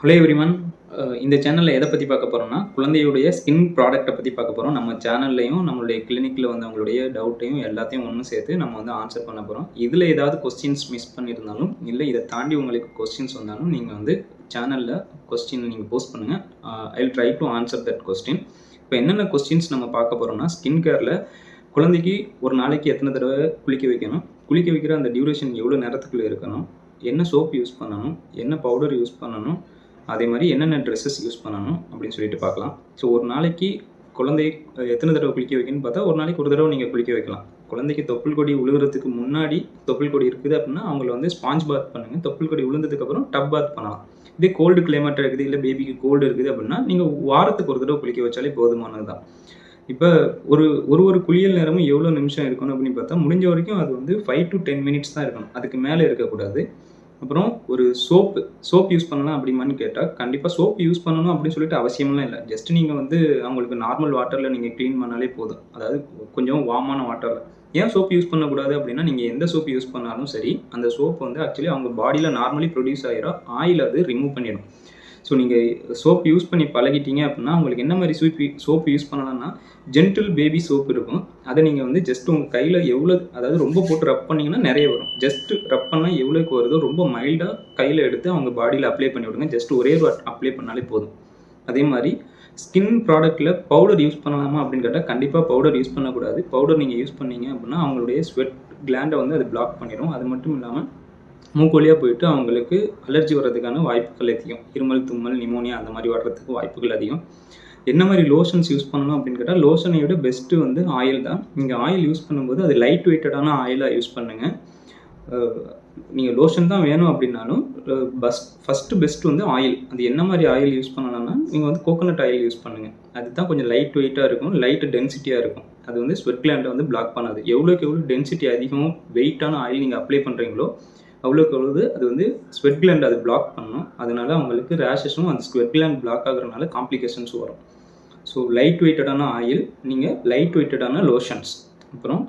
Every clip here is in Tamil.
ஹலோ எவ்ரிவன் uh, இந்த சேனலில் எதை பற்றி பார்க்க போகிறோம்னா குழந்தையுடைய ஸ்கின் ப்ராடக்ட்டை பற்றி பார்க்க போகிறோம் நம்ம சேனல்லையும் நம்மளுடைய கிளினிக்கில் வந்து அவங்களுடைய டவுட்டையும் எல்லாத்தையும் ஒன்று சேர்த்து நம்ம வந்து ஆன்சர் பண்ண போகிறோம் இதில் ஏதாவது கொஸ்டின்ஸ் மிஸ் பண்ணியிருந்தாலும் இல்லை இதை தாண்டி உங்களுக்கு கொஸ்டின்ஸ் வந்தாலும் நீங்கள் வந்து சேனலில் கொஸ்டின் நீங்கள் போஸ்ட் பண்ணுங்கள் I try to answer that question இப்போ என்னென்ன கொஸ்டின்ஸ் நம்ம பார்க்க போகிறோம்னா ஸ்கின் கேரில் குழந்தைக்கு ஒரு நாளைக்கு எத்தனை தடவை குளிக்க வைக்கணும்? குளிக்க வைக்கிற அந்த டியூரேஷன் எவ்வளோ நேரத்துக்குள்ளே இருக்கணும்? என்ன சோப் யூஸ் பண்ணணும்? என்ன பவுடர் யூஸ் பண்ணணும்? அதே மாதிரி என்னென்ன ட்ரெஸ்ஸஸ் யூஸ் பண்ணணும் அப்படின்னு சொல்லிட்டு பார்க்கலாம். ஸோ ஒரு நாளைக்கு குழந்தை எத்தனை தடவை குளிக்க வைக்கணும்னு பார்த்தா ஒரு நாளைக்கு ஒரு தடவை நீங்கள் குளிக்க வைக்கலாம். குழந்தைக்கு தொப்புள் கொடி உழுகுறதுக்கு முன்னாடி தொப்புள் கொடி இருக்குது அப்படின்னா அவங்கள வந்து ஸ்பாஞ்ச் பாத் பண்ணுங்கள் தொப்புள் கொடி விழுந்ததுக்கப்புறம் டப் பாத் பண்ணலாம். இதே கோல்டு கிளைமேட் இருக்குது இல்லை பேபிக்கு கோல்டு இருக்குது அப்படின்னா நீங்கள் வாரத்துக்கு ஒரு தடவை குளிக்க வச்சாலே போதுமானது தான் இப்போ ஒரு ஒரு ஒரு குளியல் நேரமும் எவ்வளோ நிமிஷம் இருக்கணும் அப்படின்னு பார்த்தா முடிஞ்ச வரைக்கும் அது வந்து ஃபைவ் டு டென் மினிட்ஸ் தான் இருக்கணும். அதுக்கு மேலே இருக்கக்கூடாது. அப்புறம் ஒரு சோப்பு சோப் யூஸ் பண்ணலாம் அப்படிமான்னு கேட்டால் கண்டிப்பாக சோப் யூஸ் பண்ணணும் அப்படின்னு சொல்லிட்டு அவசியம்லாம் இல்லை. ஜஸ்ட் நீங்கள் வந்து அவங்களுக்கு நார்மல் வாட்டரில் நீங்கள் க்ளீன் பண்ணாலே போதும். அதாவது கொஞ்சம் வார்மான வாட்டரில் ஏன் சோப் யூஸ் பண்ணக்கூடாது அப்படின்னா நீங்கள் எந்த சோப் யூஸ் பண்ணாலும் சரி அந்த சோப் வந்து ஆக்சுவலி அவங்க பாடியில் நார்மலி ப்ரொடியூஸ் ஆகிற ஆயில் அது ரிமூவ் பண்ணிடும். ஸோ நீங்கள் சோப் யூஸ் பண்ணி பழகிட்டீங்க அப்படின்னா உங்களுக்கு என்ன மாதிரி சோப் சோப் யூஸ் பண்ணலாம்னா ஜென்டில் பேபி சோப் இருக்கும். அதை நீங்கள் வந்து ஜஸ்ட் உங்கள் கையில் எவ்வளோ அதாவது ரொம்ப போட்டு ரப் பண்ணிங்கன்னா நிறைய வரும். ஜஸ்ட் ரப் பண்ணால் எவ்வளோக்கு வருதோ ரொம்ப மைல்டாக கையில் எடுத்து அவங்க பாடியில் அப்ளை பண்ணி விடுங்க. ஜஸ்ட் ஒரே ஒரு அப்ளை பண்ணாலே போதும். அதே மாதிரி ஸ்கின் ப்ராடக்ட்டில் பவுடர் யூஸ் பண்ணலாமா அப்படின்னு கேட்டால் கண்டிப்பாக பவுடர் யூஸ் பண்ணக்கூடாது. பவுடர் நீங்கள் யூஸ் பண்ணீங்க அப்படின்னா அவங்களுடைய ஸ்வெட் கிளாண்டை வந்து அது பிளாக் பண்ணிடும் அது மட்டும் இல்லாமல் மூக்கு வழியாக போயிட்டு அவங்களுக்கு அலர்ஜி வர்றதுக்கான வாய்ப்புகள் அதிகம். இருமல் தும்மல் நிமோனியா அந்த மாதிரி வர்றதுக்கு வாய்ப்புகள் அதிகம். என்ன மாதிரி லோஷன்ஸ் யூஸ் பண்ணணும் அப்படின்னு கேட்டால் லோஷனை விட பெஸ்ட்டு வந்து ஆயில் தான். நீங்கள் ஆயில் யூஸ் பண்ணும்போது அது லைட் வெயிட்டடான ஆயிலாக யூஸ் பண்ணுங்கள் நீங்கள் லோஷன் தான் வேணும் அப்படின்னாலும் பஸ் ஃபஸ்ட்டு பெஸ்ட் வந்து ஆயில். அது என்ன மாதிரி ஆயில் யூஸ் பண்ணலாம்னா நீங்கள் வந்து கோகோனட் ஆயில் யூஸ் பண்ணுங்கள் அதுதான் கொஞ்சம் லைட் வெயிட்டாக இருக்கும் லைட் டென்சிட்டியாக இருக்கும். அது வந்து ஸ்வெட் கிளாண்டை வந்து பிளாக் பண்ணாது. எவ்வளோக்கு எவ்வளோ டென்சிட்டி அதிகம் வெயிட்டான ஆயில் நீங்கள் அப்ளை பண்ணுறீங்களோ அவ்வளோக்கு அவ்வளவு அது வந்து ஸ்வெட் கிளாண்ட் அது பிளாக் பண்ணும். அதனால அவங்களுக்கு ரேஷஸும் அந்த ஸ்வெட் கிளாண்ட் பிளாக் ஆகுறதுனால காம்ப்ளிகேஷன்ஸ் வரும். ஸோ லைட் வெயிட்டடான ஆயில் நீங்கள் லைட் வெயிட்டடான லோஷன்ஸ் அப்புறம்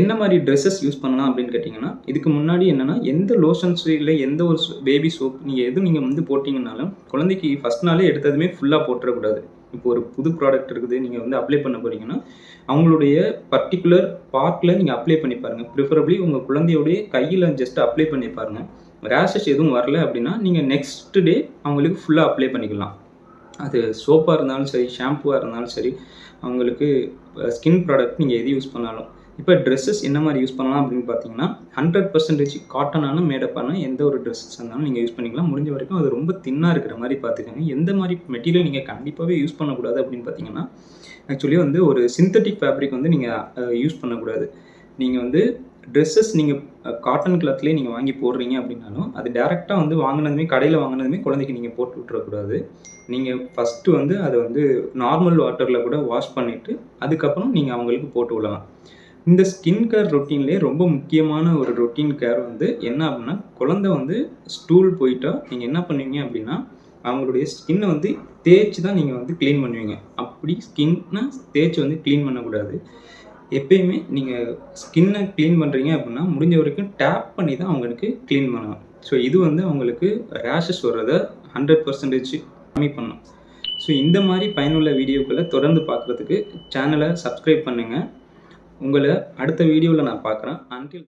என்ன மாதிரி ட்ரெஸ்ஸஸ் யூஸ் பண்ணலாம் அப்படின்னு கேட்டிங்கன்னா இதுக்கு முன்னாடி என்னென்னா எந்த லோஷன்ஸ் இல்லை எந்த ஒரு பேபி சோப் நீங்கள் எதுவும் நீங்கள் வந்து போட்டிங்கனாலும் குழந்தைக்கு ஃபஸ்ட் நாளே எடுத்ததுமே ஃபுல்லாக போட்டுறக்கூடாது. இப்போ ஒரு புது ப்ராடக்ட் இருக்குது நீங்கள் வந்து அப்ளை பண்ண போகிறீங்கன்னா அவங்களுடைய பர்டிகுலர் பார்ட்டில் நீங்கள் அப்ளை பண்ணி பாருங்கள் ப்ரிஃபரபிளி உங்கள் குழந்தையோடைய கையில் ஜஸ்ட் அப்ளை பண்ணி பாருங்கள் ரேஷஸ் எதுவும் வரல அப்படின்னா நீங்கள் நெக்ஸ்ட் டே அவங்களுக்கு ஃபுல்லாக அப்ளை பண்ணிக்கலாம். அது சோப்பாக இருந்தாலும் சரி ஷாம்புவாக இருந்தாலும் சரி அவங்களுக்கு ஸ்கின் ப்ராடக்ட் நீங்கள் எது யூஸ் பண்ணாலும். இப்போ ட்ரெஸ்ஸஸ் என்ன மாதிரி யூஸ் பண்ணலாம் அப்படின்னு பார்த்தீங்கன்னா ஹண்ட்ரட் பர்சன்டேஜ் காட்டனான மேடப்பான எந்த ஒரு ட்ரெஸ்ஸஸ் இருந்தாலும் நீங்கள் யூஸ் பண்ணிக்கலாம். முடிஞ்ச வரைக்கும் அது ரொம்ப தின்னாக இருக்கிற மாதிரி பார்த்துக்கோங்க. எந்த மாதிரி மெட்டீரியல் நீங்கள் கண்டிப்பாகவே யூஸ் பண்ணக்கூடாது அப்படின்னு பார்த்தீங்கன்னா ஆக்சுவலி வந்து ஒரு சிந்தட்டிக் ஃபேப்ரிக் வந்து நீங்கள் யூஸ் பண்ணக்கூடாது. நீங்கள் வந்து ட்ரெஸ்ஸஸ் நீங்கள் காட்டன் கிளாத்லேயே நீங்கள் வாங்கி போடுறீங்க அப்படின்னாலும் அது டேரெக்டாக வந்து வாங்கினதுமே கடையில் வாங்கினதுமே குழந்தைக்கு நீங்கள் போட்டு விட்டுறக்கூடாது. நீங்கள் ஃபஸ்ட்டு வந்து அதை வந்து நார்மல் வாட்டரில் கூட வாஷ் பண்ணிவிட்டு அதுக்கப்புறம் நீங்கள் அவங்களுக்கு போட்டு விடலாம். இந்த ஸ்கின் கேர் ரொட்டீன்லேயே ரொம்ப முக்கியமான ஒரு ரொட்டீன் கேர் வந்து என்ன அப்படின்னா குழந்தை வந்து ஸ்டூல் போயிட்டா நீங்கள் என்ன பண்ணுவீங்க அப்படின்னா அவங்களுடைய ஸ்கின்னை வந்து தேய்ச்சி தான் நீங்கள் வந்து க்ளீன் பண்ணுவீங்க. அப்படி ஸ்கின்னை தேய்ச்சி வந்து க்ளீன் பண்ணக்கூடாது. எப்பயுமே நீங்கள் ஸ்கின்னை க்ளீன் பண்ணுறீங்க அப்படின்னா முடிஞ்ச வரைக்கும் டேப் பண்ணி தான் அவங்களுக்கு க்ளீன் பண்ணணும். ஸோ இது வந்து அவங்களுக்கு ரேஷஸ் வர்றதை ஹண்ட்ரட் பர்சன்டேஜ் கம்மி பண்ணும். ஸோ இந்த மாதிரி பயனுள்ள வீடியோக்களை தொடர்ந்து பார்க்குறதுக்கு சேனலை சப்ஸ்கிரைப் பண்ணுங்கள் உங்களை அடுத்த வீடியோவில் நான் பார்க்குறேன். அன்டில்